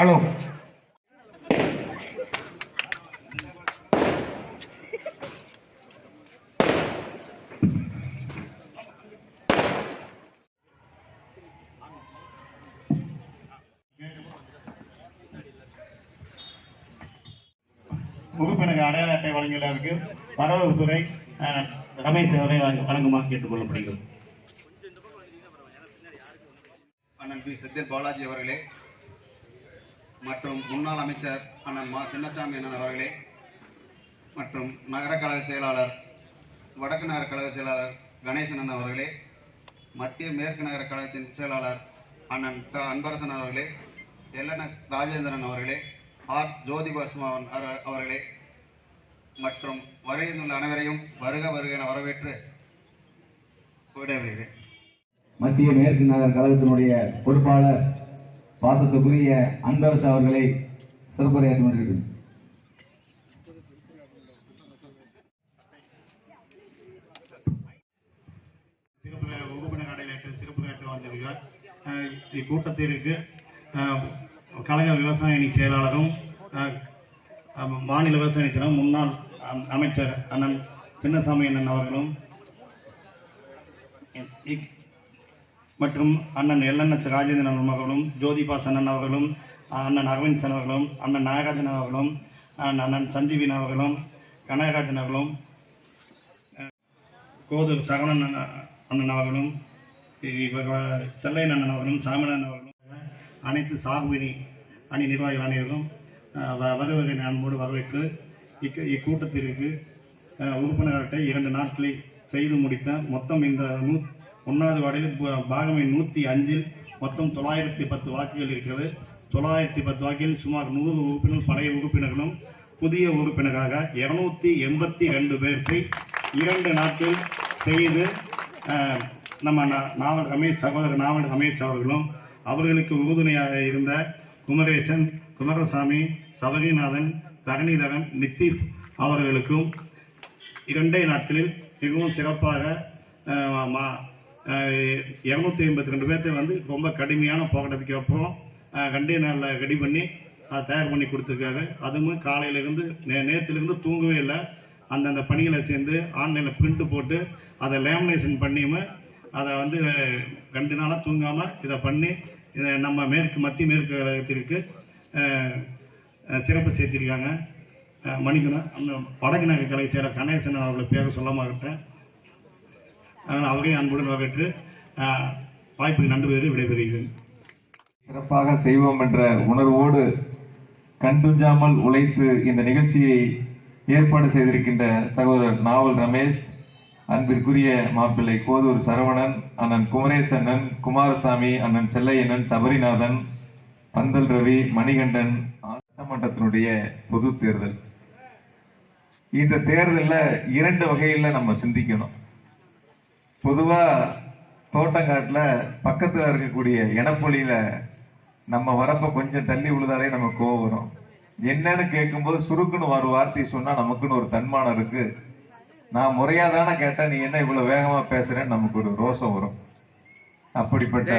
Hello. உறுப்பினருக்கு அடையாள அட்டை வழங்குவதற்கு வரவுத்துறை அஹ், ரமேஷ் அவரை வழங்க- வழங்குமாறு கேட்டுக்கொள்ளப்படுகிறது. அண்ணன் பி. செந்தில் பாலாஜி அவர்களே மற்றும் முன்னாள் அமைச்சர் அண்ணன் மா சின்னசாமி அண்ணன் அவர்களே மற்றும் நகர கழக செயலாளர் வடக்கு நகர கழக செயலாளர் கணேசன் அண்ணன் அவர்களே மத்திய மேற்கு நகர கழகத்தின் செயலாளர் அண்ணன் க. அன்பரசன் அவர்களே எல்என்எஸ் ராஜேந்திரன் அவர்களே ஆர். ஜோதிபாஸ்மாவன் அவர்- அவர்களே மற்றும் வருகின்ற அனைவரையும் வருக வருக என வரவேற்று விடைபெறுகிறேன். மத்திய மேற்கு நகர கழகத்தினுடைய பொறுப்பாளர் பாசத்துக்குரிய அன்பரசு அவர்களை சிறப்புரையாற்றி வருகிறது சிறப்பு நேற்று இக்கூட்டத்திற்கு கழக விவசாய அணி செயலாளரும் மாநில விவசாய அணி முன்னாள் அமைச்சர் அண்ணன் சின்னசாமி அண்ணன் அவர்களும் மற்றும் அண்ணன் எல்என்எஸ் ராஜேந்திரன் அவர்களும் ஜோதிபாஸ் அண்ணன் அவர்களும் அண்ணன் அரவிந்த் அவர்களும் அண்ணன் நாகராஜன் அவர்களும் அண்ணன் சஞ்சீவின் அவர்களும் கனகராஜன் அவர்களும் கோதூர் சரவணன் அண்ணன் அவர்களும் இவ- செல்லையன் அண்ணன் அவர்களும் சாமியன் அவர்களும் அனைத்து சாகுபடி அணி நிர்வாகிகள் அனைவரும் அஹ், வ- வருவதை அன்போடு வரவேற்று இக்க இக்கூட்டத்திற்கு அஹ், இரண்டு நாட்களை செய்து முடித்த மொத்தம் இந்த நூ ஒன்றாவது வார்டில் பாகமை நூற்றி அஞ்சில் மொத்தம் தொள்ளாயிரத்தி பத்து வாக்குகள் இருக்கிறது. தொள்ளாயிரத்தி பத்து வாக்கில் சுமார் நூறு உறுப்பினர்கள் பழைய உறுப்பினர்களும் புதிய உறுப்பினராக இருநூத்தி எண்பத்தி ரெண்டு பேருக்கு இரண்டு நாட்கள் செய்து நம்ம நாவல் ரமேஷ் சகோதரர் நாவல் ரமேஷ் அவர்களும் அவர்களுக்கு உறுதுணையாக இருந்த குமரேசன் குமாரசாமி சபரிநாதன் தரணிதரன் நித்திஷ் அவர்களுக்கும் இரண்டே நாட்களில் மிகவும் சிறப்பாக மா- இரநூத்தி ஐம்பத்தி ரெண்டு பேர்த்தையும் வந்து ரொம்ப கடுமையான போராட்டத்துக்கு அப்புறம் அஹ், ரெண்டே நாளில் ரெடி பண்ணி அதை தயார் பண்ணி கொடுத்துருக்காரு அதுவும் காலையிலேருந்து நே நேற்றுலேருந்து தூங்கவே இல்லை. அந்தந்த பணிகளை சேர்ந்து ஆன்லைனில் பிரிண்ட் போட்டு அதை லேமினேஷன் பண்ணியுமே அதை வந்து ரெண்டு நாளாக தூங்காமல் இதை பண்ணி இதை நம்ம மேற்கு மத்திய மேற்கு கழகத்திற்கு சிறப்பு சேர்த்திருக்காங்க. மணிக்கணும் அந்த வடக்கு நகர் கலை செயலர் கணேசன் அவர்களை பேரை சொல்ல மாட்டேன் அதனால் அவரையும் அன்புடன் வரவேற்று வாய்ப்புக்கு நன்றி பேர் விடைபெறுகிறேன். சிறப்பாக செய்வோம் என்ற உணர்வோடு கண்துஞ்சாமல் உழைத்து இந்த நிகழ்ச்சியை ஏற்பாடு செய்திருக்கின்ற சகோதரர் நாவல் ரமேஷ் அன்பிற்குரிய மாப்பிள்ளை கோதூர் சரவணன் அண்ணன் குமரேசன்னன் குமாரசாமி அண்ணன் செல்லையண்ணன் சபரிநாதன் பந்தல் ரவி மணிகண்டன் சட்டமன்றத்தினுடைய பொது தேர்தல். இந்த தேர்தலில் இரண்டு வகையில் நம்ம சிந்திக்கணும். பொதுவா தோட்டங்காட்டுல பக்கத்துல இருக்கக்கூடிய இனப்பொழியில நம்ம வரப்ப கொஞ்சம் தள்ளி விழுதாலே நமக்கு கோவம் வரும். என்னன்னு கேட்கும்போது சுருக்குன்னு ஒரு வார்த்தை சொன்னா நமக்குன்னு ஒரு தன்மானம் இருக்கு. நான் முறையா தானே கேட்டேன் நீ என்ன இவ்வளவு வேகமா பேசுறேன்னு நமக்கு ஒரு ரோசம் வரும். அப்படிப்பட்ட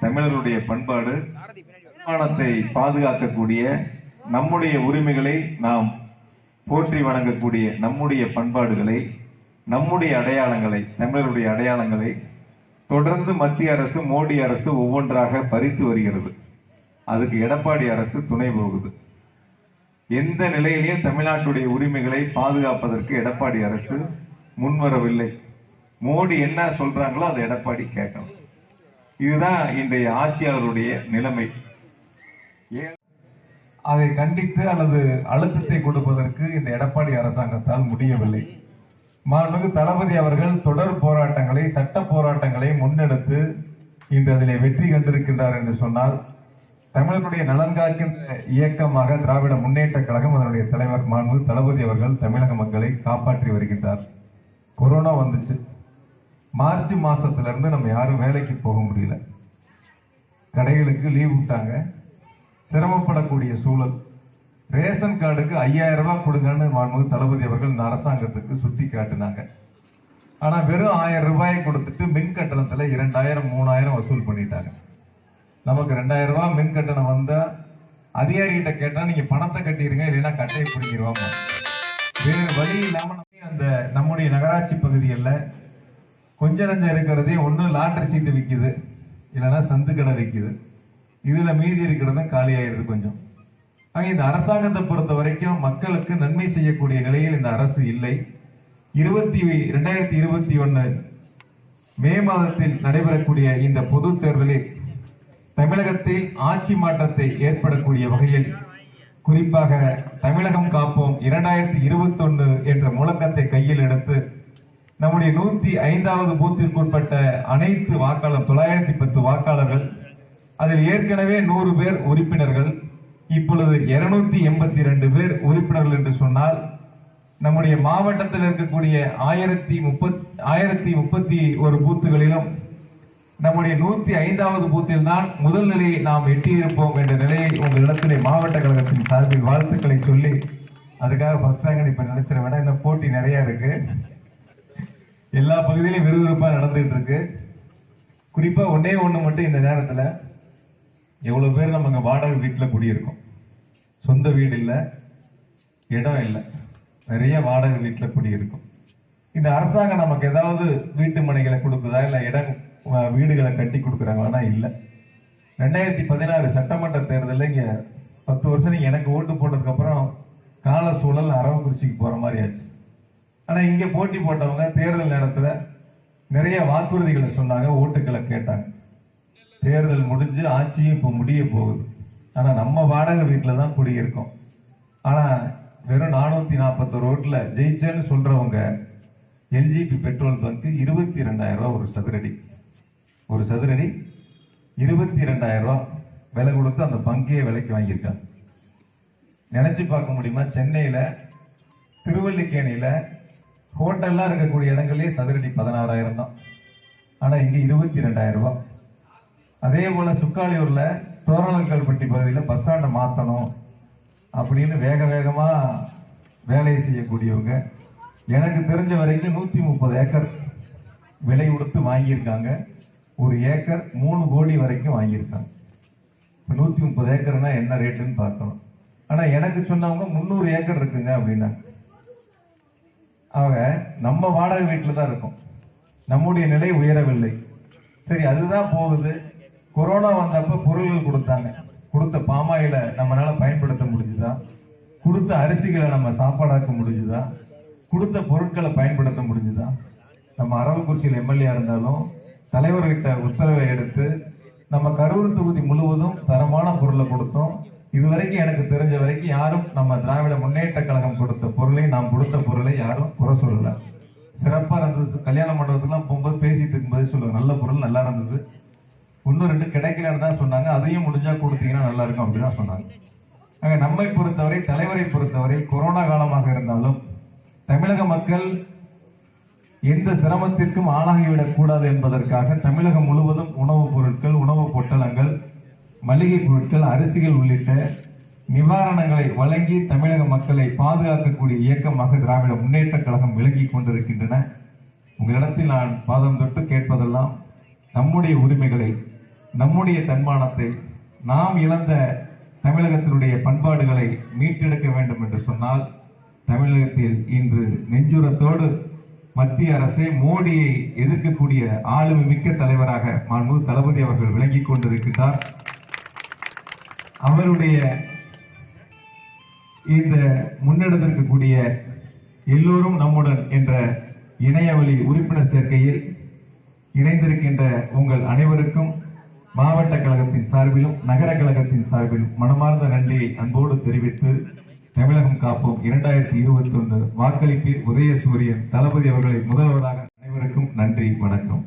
தமிழருடைய பண்பாடு தன்மானத்தை பாதுகாக்கக்கூடிய நம்முடைய உரிமைகளை நாம் போற்றி வணங்கக்கூடிய நம்முடைய பண்பாடுகளை நம்முடைய அடையாளங்களை தமிழருடைய அடையாளங்களை தொடர்ந்து மத்திய அரசு மோடி அரசு ஒவ்வொன்றாக பறித்து வருகிறது. அதுக்கு எடப்பாடி அரசு துணை போகுது. எந்த நிலையிலையும் தமிழ்நாட்டுடைய உரிமைகளை பாதுகாப்பதற்கு எடப்பாடி அரசு முன்வரவில்லை. மோடி என்ன சொல்றாங்களோ அதை எடப்பாடி கேட்கணும். இதுதான் இன்றைய ஆட்சியாளருடைய நிலைமை. ஏன்? அதை கண்டித்து அல்லது அழுத்தத்தை கொடுப்பதற்கு இந்த எடப்பாடி அரசாங்கத்தால் முடியவில்லை. மாண்புமிகு தளபதி அவர்கள் தொடர் போராட்டங்களை சட்ட போராட்டங்களை முன்னெடுத்து இன்று அதிலே வெற்றி கண்டிருக்கின்றார் என்று சொன்னால் தமிழர்களுடைய நலன் காக்கின்ற இயக்கமாக திராவிட முன்னேற்ற கழகம் அதனுடைய தலைவர் மாண்பு தளபதி அவர்கள் தமிழக மக்களை காப்பாற்றி வருகின்றார். கொரோனா வந்துச்சு. மார்ச் மாசத்துல இருந்து நம்ம யாரும் வேலைக்கு போக முடியல. கடைகளுக்கு லீவ் விட்டாங்க. சிரமப்படக்கூடிய சூழல். ரேஷன் கார்டுக்கு ஐயாயிரம் ரூபாய் கொடுங்கன்னு மாண்புமிகு தளபதி அவர்கள் இந்த அரசாங்கத்துக்கு சுட்டி காட்டினாங்க. ஆனா வெறும் ஆயிரம் ரூபாயை கொடுத்துட்டு மின் கட்டணத்துல இரண்டாயிரம் மூணாயிரம் வசூல் பண்ணிட்டாங்க. நமக்கு ரெண்டாயிரம் ரூபாய் மின் கட்டணம் வந்தா அதிகாரிகிட்ட கேட்டா நீங்க பணத்தை கட்டிடுங்க இல்லைன்னா கட்டையை பிடிங்கிருவாங்க. வேறு வழி இல்லாம அந்த நம்முடைய நகராட்சி பகுதிகளில் கொஞ்ச நஞ்சம் இருக்கிறதே ஒன்று லாட்டரி சீட்டு விற்கிது இல்லைன்னா சந்து கடை விற்கிது இதுல மீதி இருக்கிறதும் காலியாயிருது கொஞ்சம். ஆக இந்த அரசாங்கத்தை பொறுத்த வரைக்கும் மக்களுக்கு நன்மை செய்யக்கூடிய நிலையில் இந்த அரசு இல்லை. இருபத்தி ரெண்டாயிரத்தி இருபத்தி ஒன்னு மே மாதத்தில் நடைபெறக்கூடிய இந்த பொது தேர்தலில் தமிழகத்தில் ஆட்சி மாற்றத்தை ஏற்படக்கூடிய வகையில் குறிப்பாக தமிழகம் காப்போம் இரண்டாயிரத்தி இருபத்தொன்னு என்ற முழக்கத்தை கையில் எடுத்து நம்முடைய நூத்தி ஐந்தாவது பூத்திற்குட்பட்ட அனைத்து வாக்காளர் தொள்ளாயிரத்தி பத்து வாக்காளர்கள் அதில் ஏற்கனவே நூறு பேர் உறுப்பினர்கள் இப்பொழுது இருநூத்தி எண்பத்தி ரெண்டு பேர் உறுப்பினர்கள் என்று சொன்னால் நம்முடைய மாவட்டத்தில் இருக்கக்கூடிய ஆயிரத்தி முப்பத் ஆயிரத்தி முப்பத்தி ஒரு பூத்துகளிலும் நம்முடைய நூத்தி ஐந்தாவது பூத்தில் தான் முதல் நிலையை நாம் எட்டியிருப்போம் என்ற நிலையை உங்களிடத்திலே மாவட்ட கழகத்தின் சார்பில் வாழ்த்துக்களை சொல்லி அதுக்காக ஃபர்ஸ்ட் ரேங்க் இப்ப நினைச்சிட விட இந்த போட்டி நிறைய இருக்கு. எல்லா பகுதியிலும் விறுவிறுப்பா நடந்துகிட்டு இருக்கு. குறிப்பா ஒன்னே ஒண்ணு மட்டும் இந்த நேரத்துல எவ்வளவு பேர் நம்ம இங்க வாடகை வீட்டில் குடியிருக்கோம். சொந்த வீடு இல்லை இடம் இல்லை. நிறைய வாடகை வீட்டில் குடியிருக்கோம். இந்த அரசாங்கம் நமக்கு ஏதாவது வீட்டு மனைகளை கொடுக்குதா? இல்லை இடம் வீடுகளை கட்டி கொடுக்குறாங்கன்னா இல்லை. ரெண்டாயிரத்தி பதினாறு சட்டமன்ற தேர்தலில் இங்கே பத்து வருஷம் நீங்கள் எனக்கு ஓட்டு போட்டதுக்கப்புறம் கால சூழல் அரவக்குறிச்சிக்கு போகிற மாதிரி ஆச்சு. ஆனால் இங்கே போட்டி போட்டவங்க தேர்தல் நேரத்தில் நிறைய வாக்குறுதிகளை சொன்னாங்க ஓட்டுகளை கேட்டாங்க. தேர்தல் முடிஞ்சு ஆட்சியும் இப்போ முடிய போகுது. ஆனால் நம்ம வாடகை வீட்டில் தான் குடியிருக்கோம். ஆனால் வெறும் நானூற்றி நாற்பத்தொரு ரோட்டில் ஜெயிச்சேன்னு சொல்கிறவங்க எல்ஜிபி பெட்ரோல் பங்க்கு இருபத்தி ரெண்டாயிரம் ரூபா ஒரு சதுரடி. ஒரு சதுரடி இருபத்தி ரெண்டாயிரம் ரூபா விலை கொடுத்து அந்த பங்கையே விலைக்கு வாங்கியிருக்காங்க. நினச்சி பார்க்க முடியுமா? சென்னையில் திருவல்லிக்கேணியில் ஹோட்டல்லாம் இருக்கக்கூடிய இடங்கள்லேயே சதுரடி பதினாறாயிரம் தான். ஆனால் இங்கே இருபத்தி ரெண்டாயிரம் ரூபா அதே போல சுக்காலியூர்ல தோரணக்கல்பட்டி பகுதியில் பஸ் ஸ்டாண்டை மாற்றணும் அப்படின்னு வேக வேகமாக வேலையை செய்யக்கூடியவங்க. எனக்கு தெரிஞ்ச வரைக்கும் நூற்றி முப்பது ஏக்கர் விலை கொடுத்து வாங்கியிருக்காங்க. ஒரு ஏக்கர் மூணு கோடி வரைக்கும் வாங்கியிருக்காங்க. இப்போ நூற்றி முப்பது ஏக்கர்னா என்ன ரேட்டுன்னு பார்க்கணும். ஆனால் எனக்கு சொன்னவங்க முந்நூறு ஏக்கர் இருக்குங்க அப்படின்னாங்க அவங்க நம்ம வாடகை வீட்டில் தான் இருக்கோம். நம்முடைய நிலை உயரவில்லை. சரி அதுதான் போகுது. கொரோனா வந்தப்ப பொருள்கள் கொடுத்தாங்க. கொடுத்த பாமாயில நம்மளால பயன்படுத்த முடிஞ்சுதா? கொடுத்த அரிசிகளை நம்ம சாப்பாடாக்க முடிஞ்சுதா? கொடுத்த பொருட்களை பயன்படுத்த முடிஞ்சுதா? நம்ம அரவக்குறிச்சியில் எம்எல்ஏ இருந்தாலும் தலைவர்கிட்ட உத்தரவை எடுத்து நம்ம கரூர் தொகுதி முழுவதும் தரமான பொருளை கொடுத்தோம். இதுவரைக்கும் எனக்கு தெரிஞ்ச வரைக்கும் யாரும் நம்ம திராவிட முன்னேற்ற கழகம் கொடுத்த பொருளை நாம் கொடுத்த பொருளை யாரும் குறை சொல்லல. சிறப்பாக இருந்தது. கல்யாண மண்டபத்துலாம் போகும்போது பேசிட்டு இருக்கும்போது சொல்லுவாங்க நல்ல பொருள் நல்லா இருந்தது. இன்னும் ரெண்டு கிடைக்கலன்னு தான் சொன்னாங்க. அதையும் முடிஞ்சா கொடுத்தீங்கன்னா நல்லா இருக்கும் அப்படிதான் சொன்னாங்க. ஆக நம்மை பொறுத்தவரை தலைவரை பொறுத்தவரை கொரோனா காலமாக இருந்தாலும் தமிழக மக்கள் எந்த சிரமத்திற்கும் ஆளாகிவிடக் கூடாது என்பதற்காக தமிழகம் முழுவதும் உணவுப் பொருட்கள் உணவுப் பொட்டலங்கள் மளிகை பொருட்கள் அரிசிகள் உள்ளிட்ட நிவாரணங்களை வழங்கி தமிழக மக்களை பாதுகாக்கக்கூடிய இயக்கமாக திராவிட முன்னேற்ற கழகம் விளங்கிக் கொண்டிருக்கின்றன. உங்களிடத்தில் நான் பாதம் தொட்டு கேட்பதெல்லாம் நம்முடைய உரிமைகளை நம்முடைய தன்மானத்தை நாம் இழந்த தமிழகத்தினுடைய பண்பாடுகளை மீட்டெடுக்க வேண்டும் என்று சொன்னால் தமிழகத்தில் இன்று நெஞ்சுரத்தோடு மத்திய அரசே மோடியை எதிர்க்கக்கூடிய ஆளுமை மிக்க தலைவராக மாண்பு தளபதி அவர்கள் விளங்கிக் கொண்டிருக்கிறார் அவருடைய இந்த முன்னெடுத்திருக்கக்கூடிய எல்லோரும் நம்முடன் என்ற இணையவழி உறுப்பினர் சேர்க்கையில் இணைந்திருக்கின்ற உங்கள் அனைவருக்கும் மாவட்ட கழகத்தின் சார்பிலும் நகர கழகத்தின் சார்பிலும் மனமார்ந்த நன்றியை அன்போடு தெரிவித்து தமிழகம் காப்போம். இரண்டாயிரத்தி இருபத்தி ஒன்று வாக்களிப்பில் உதயசூரியன் தளபதி அவர்களை முதல்வராக அனைவருக்கும் நன்றி வணக்கம்.